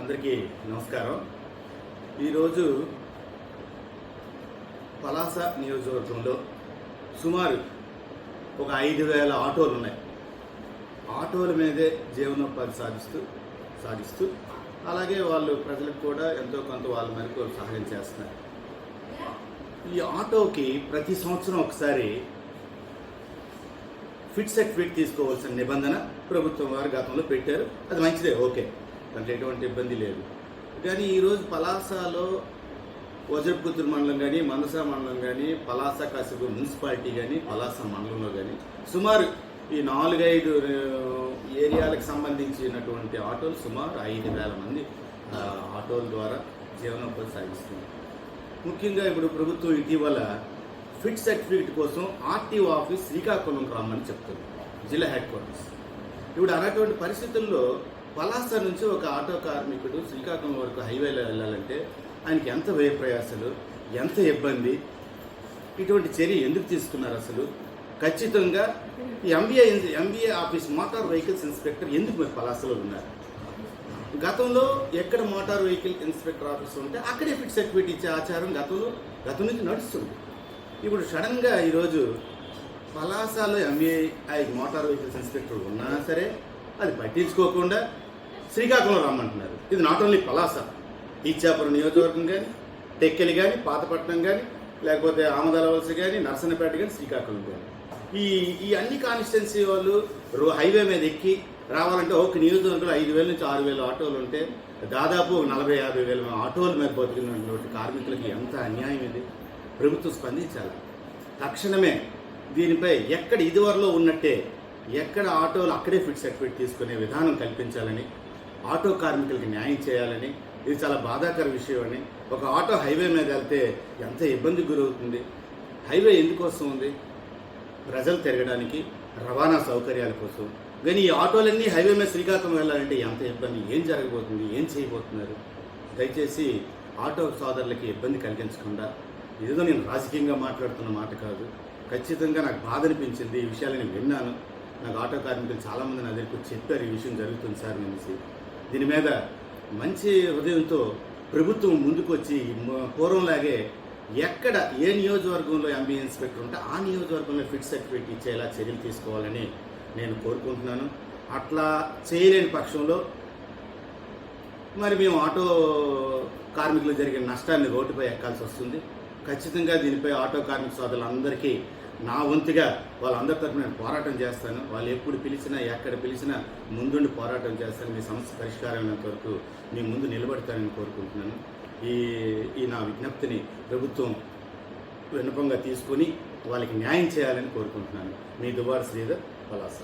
అందరికీ నమస్కారం. ఈరోజు పలాస నియోజకవర్గంలో సుమారు ఒక ఐదు వేల ఆటోలు ఉన్నాయి. ఆటోల మీదే జీవనోపాధి సాధిస్తూ సాధిస్తూ అలాగే వాళ్ళు ప్రజలకు కూడా ఎంతో కొంత వాళ్ళ మేరకు సహాయం చేస్తున్నారు. ఈ ఆటోకి ప్రతి సంవత్సరం ఒకసారి ఫిట్ సర్టిఫికేట్ తీసుకోవాల్సిన నిబంధన ప్రభుత్వం వారు గతంలో పెట్టారు. అది మంచిదే ఓకే. దాంట్లో ఎటువంటి ఇబ్బంది లేదు. కానీ ఈరోజు పలాసలో వజ్రపుత్తూరు మండలం కానీ మనస మండలం కానీ పలాస కాసిపు మున్సిపాలిటీ కానీ పలాస మండలంలో కానీ సుమారు ఈ నాలుగైదు ఏరియాలకు సంబంధించినటువంటి ఆటోలు సుమారు ఐదు వేల మంది ఆటోల ద్వారా జీవనోపాధి సాగిస్తున్నారు. ముఖ్యంగా ఇప్పుడు ప్రభుత్వం ఇటీవల ఫిట్ సర్టిఫికేట్ కోసం ఆర్టీఓ ఆఫీస్ శ్రీకాకుళం రమ్మని చెప్తుంది జిల్లా హెడ్ క్వార్టర్స్. ఇప్పుడు అలాంటి పరిస్థితుల్లో పలాస నుంచి ఒక ఆటో కార్మికుడు శ్రీకాకుళం వరకు హైవేలో వెళ్ళాలంటే ఆయనకి ఎంత వ్యయ ప్రయాసాలు ఎంత ఇబ్బంది? ఇటువంటి చర్య ఎందుకు తీసుకున్నారు అసలు? ఖచ్చితంగా MBA MBA office motor vehicles inspector ఎందుకు మరి పలాసలో ఉన్నారు? గతంలో ఎక్కడ మోటార్ వెహికల్ ఇన్స్పెక్టర్ ఆఫీస్ ఉంటే అక్కడే ఫిట్ సర్టిఫికేట్ ఇచ్చే ఆచారం గతంలో గతం నుంచి నడుస్తుంది. ఇప్పుడు సడన్గా ఈరోజు పలాసాలో ఎంబీఐ మోటార్ వెహికల్స్ ఇన్స్పెక్టర్ ఉన్నా సరే అది పట్టించుకోకుండా శ్రీకాకుళం రమ్మంటున్నారు. ఇది నాట్ ఓన్లీ పలాస ఈచ్చాపురం నియోజకవర్గం కానీ టెక్కెలి కానీ పాతపట్నం కానీ లేకపోతే ఆమదాలవలస కానీ నర్సన్నపేట కానీ శ్రీకాకుళం కానీ ఈ ఈ అన్ని కాన్స్టిట్యున్సీ వాళ్ళు రో- హైవే మీద ఎక్కి రావాలంటే ఒక నియోజకవర్గంలో ఐదు వేల నుంచి ఆరు వేల ఆటోలు ఉంటే దాదాపు నలభై యాభై వేల ఆటోల మీద బతుకున్నటువంటి కార్మికులకి ఎంత అన్యాయం ఇది? ప్రభుత్వం స్పందించాలి? తక్షణమే దీనిపై ఎక్కడ ఇదివరలో ఉన్నట్టే ఎక్కడ ఆటోలు అక్కడే ఫిట్ సర్టిఫికేట్ తీసుకునే విధానం కల్పించాలని ఆటో కార్మికులకి న్యాయం చేయాలని ఇది చాలా బాధాకర విషయం అని. ఒక ఆటో హైవే మీద వెళ్తే ఎంత ఇబ్బంది గురవుతుంది? హైవే ఎందుకోసం ఉంది? ప్రజలు తిరగడానికి రవాణా సౌకర్యాల కోసం. కానీ ఈ ఆటోలన్నీ హైవే మీద శ్రీకాకుళం వెళ్ళాలంటే ఎంత ఇబ్బంది? ఏం జరగబోతుంది? ఏం చేయబోతున్నారు? దయచేసి ఆటో సోదరులకి ఇబ్బంది కలిగించకుండా ఏదో నేను రాజకీయంగా మాట్లాడుతున్న మాట కాదు. ఖచ్చితంగా నాకు బాధ అనిపించింది. ఈ విషయాలు నేను విన్నాను. నాకు ఆటో కార్మికులు చాలామంది నా దగ్గరికి చెప్పారు ఈ విషయం జరుగుతుంది సార్ అనేసి దీని మీద మంచి హృదయంతో ప్రభుత్వం ముందుకొచ్చి పూర్వంలాగే ఎక్కడ ఏ నియోజకవర్గంలో ఎంబీ ఇన్స్పెక్టర్ ఉంటే ఆ నియోజకవర్గంలో ఫిట్ సర్టిఫికేట్ ఇచ్చేలా చర్యలు తీసుకోవాలని నేను కోరుకుంటున్నాను. అట్లా చేయలేని పక్షంలో మరి మేము ఆటో కార్మికులు జరిగిన నష్టాన్ని రోడ్డుపై ఎక్కాల్సి వస్తుంది. ఖచ్చితంగా దీనిపై ఆటో కార్మిక సోదరులందరికీ నా వంతుగా వాళ్ళందరి తరఫున నేను పోరాటం చేస్తాను. వాళ్ళు ఎప్పుడు పిలిచినా ఎక్కడ పిలిచినా ముందుండి పోరాటం చేస్తాను. మీ సమస్య పరిష్కారమైన వరకు మీ ముందు నిలబడతానని కోరుకుంటున్నాను. ఈ ఈ నా విజ్ఞప్తిని ప్రభుత్వం విన్నపంగా తీసుకొని వాళ్ళకి న్యాయం చేయాలని కోరుకుంటున్నాను. మీ దుబారు శ్రీధర్ పలాస.